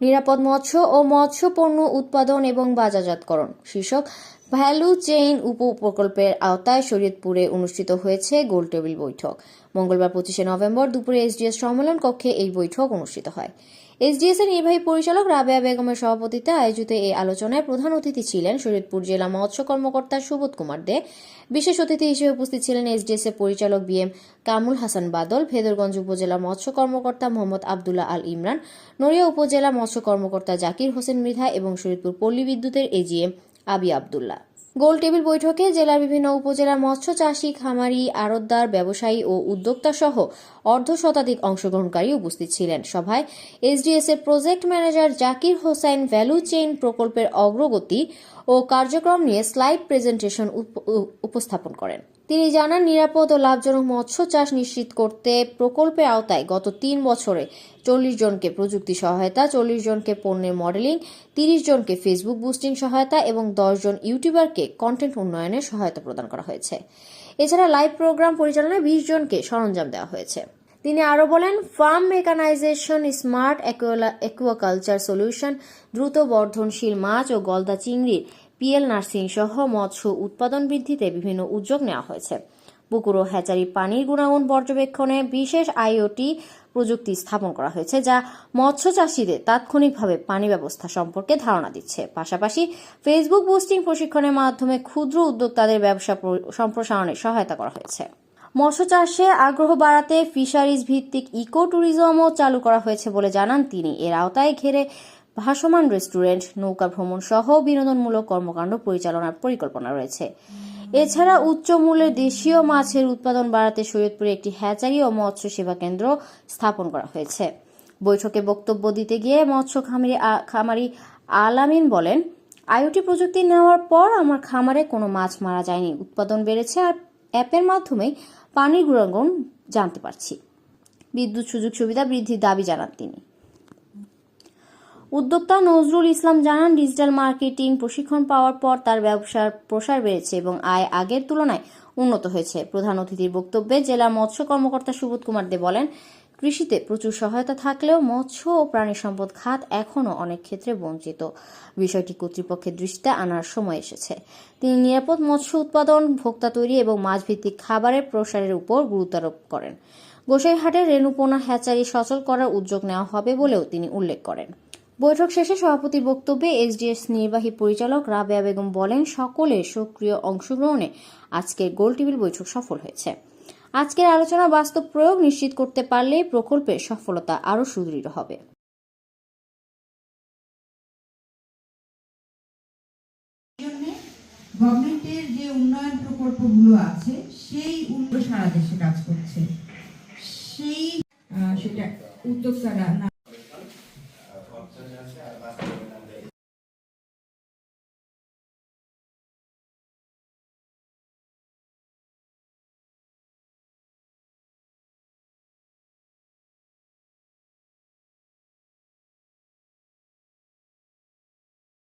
নিরাপদ মৎস্য ও মৎস্য পণ্য উৎপাদন এবং বাজারজাতকরণ। শীর্ষক ভ্যালু চেইন উপ প্রকল্পের আওতায় শরীয়তপুরে অনুষ্ঠিত হয়েছে গোলটেবিল বৈঠক। মঙ্গলবার পঁচিশে নভেম্বর দুপুরে এসডিএস সম্মেলন কক্ষে এই বৈঠক অনুষ্ঠিত হয়। এসডিএস এর নির্বাহী পরিচালক রাবেয়া বেগমের সভাপতিত্বে আয়োজিত এই আলোচনায় প্রধান অতিথি ছিলেন শরীয়তপুর জেলা মৎস্য কর্মকর্তা সুবোধ কুমার দে। বিশেষ অতিথি হিসেবে উপস্থিত ছিলেন এসডিএস এর পরিচালক বি এম কামুল হাসান বাদল, ভেদরগঞ্জ উপজেলা মৎস্য কর্মকর্তা মোহাম্মদ আবদুল্লাহ আল ইমরান, নড়িয়া উপজেলা মৎস্য কর্মকর্তা জাকির হোসেন মৃধা এবং শরীয়তপুর পল্লী বিদ্যুতের এজিএম আবি আবদুল্লাহ। গোলটেবিল বৈঠকে জেলার বিভিন্ন উপজেলার মৎস্য চাষী, খামারি, আড়তদার, ব্যবসায়ী ও উদ্যোক্তা সহ অর্ধ শতাধিক অংশগ্রহণকারী উপস্থিত ছিলেন। সভায় এসডিএস এর project manager Zakir Hossain value chain প্রকল্পের অগ্রগতি ও কার্যক্রম নিয়ে স্লাইড প্রেজেন্টেশন উপ- উপস্থাপন করেন। তিনি জানান, নিরাপদ ও লাভজনক মৎস্য চাষ নিশ্চিত করতে প্রকল্পের আওতায় গত তিন বছরে চল্লিশ জনকে প্রযুক্তি সহায়তা, চল্লিশ জনকে পণ্যের মডেলিং, তিরিশ জনকে ফেসবুক বুস্টিং সহায়তা এবং জন ইউটিউবারকে কন্টেন্ট উন্নয়নে সহায়তা প্রদান করা হয়েছে। এছাড়া লাইভ প্রোগ্রাম পরিচালনায় বিশ জনকে সরঞ্জাম দেওয়া হয়েছে। তিনি আরও বলেন, farm mechanisation, smart aquaculture solution, দ্রুত বর্ধনশীল মাছ ও গলদা চিংড়ির পিএল নার্সিং সহ মৎস্য উৎপাদন বৃদ্ধিতে বিভিন্ন উদ্যোগ নেওয়া হয়েছে। পুকুর ও হ্যাচারি পানির গুণাগুণ পর্যবেক্ষণে বিশেষ আইওটি প্রযুক্তি স্থাপন করা হয়েছে, যা মৎস্য চাষীদের তাৎক্ষণিকভাবে পানি ব্যবস্থা সম্পর্কে ধারণা দিচ্ছে। পাশাপাশি ফেসবুক বুস্টিং প্রশিক্ষণের মাধ্যমে ক্ষুদ্র উদ্যোক্তাদের ব্যবসা সম্প্রসারণে সহায়তা করা হয়েছে। মৎস্য চাষে আগ্রহ বাড়াতে ফিশারিজ ভিত্তিক ইকো ট্যুরিজমও চালু করা হয়েছে বলে জানান তিনি। এর আওতায় ঘেরে ভাসমান রেস্টুরেন্ট, নৌকা ভ্রমণ সহ বিনোদনমূলক কর্মকাণ্ড পরিচালনার পরিকল্পনা রয়েছে। এছাড়া উচ্চ মূল্যের দেশীয় মাছের উৎপাদন বাড়াতে শরীয়তপুরে একটি হ্যাচারি ও মৎস্য সেবা কেন্দ্র স্থাপন করা হয়েছে। বৈঠকে বক্তব্য দিতে গিয়ে মৎস্য খামারি খামারি আলামিন বলেন, আইওটি প্রযুক্তি নেওয়ার পর আমার খামারে কোনো মাছ মারা যায়নি। উৎপাদন বেড়েছে আর অ্যাপের মাধ্যমেই পানির গুণাগুণ জানতে পারছি। বিদ্যুৎ সুযোগ সুবিধা বৃদ্ধির দাবি জানান তিনি। উদ্যোক্তা নজরুল ইসলাম জানান, ডিজিটাল মার্কেটিং প্রশিক্ষণ পাওয়ার পর তার ব্যবসার প্রসার বেড়েছে এবং আয় আগের তুলনায় উন্নত হয়েছে। প্রধান অতিথির বক্তব্যে জেলা মৎস্য কর্মকর্তা সুবোধ কুমার দে বলেন, কৃষিতে প্রচুর সহায়তা থাকলেও মৎস্য ও প্রাণী সম্পদ খাত এখনও অনেক ক্ষেত্রে বঞ্চিত। বিষয়টি কর্তৃপক্ষের দৃষ্টিতে আনার সময় এসেছে। তিনি নিরাপদ মৎস্য উৎপাদন, ভোক্তা তৈরি এবং মাছভিত্তিক খাবারের প্রসারের উপর গুরুত্ব আরোপ করেন। গোসাইহাটের রেণুপোনা হ্যাচারি সচল করার উদ্যোগ নেওয়া হবে বলেও তিনি উল্লেখ করেন। বৈঠক শেষে সভাপতির বক্তব্যে এসডিএস নির্বাহী পরিচালক রাবেয়া বেগম বলেন সকলের সক্রিয় অংশগ্রহণে আজকের গোল টেবিল বৈঠক সফল হয়েছে। আজকের আলোচনা বাস্তব প্রয়োগ নিশ্চিত করতে পারলে প্রকল্পের সফলতা আরও সুদৃঢ় হবে। গভর্নমেন্টের যে উন্নয়ন প্রকল্পগুলো আছে, সেই উন্নয়ন সারা দেশে কাজ করছে। সেই সেটা উদ্যোক্তারা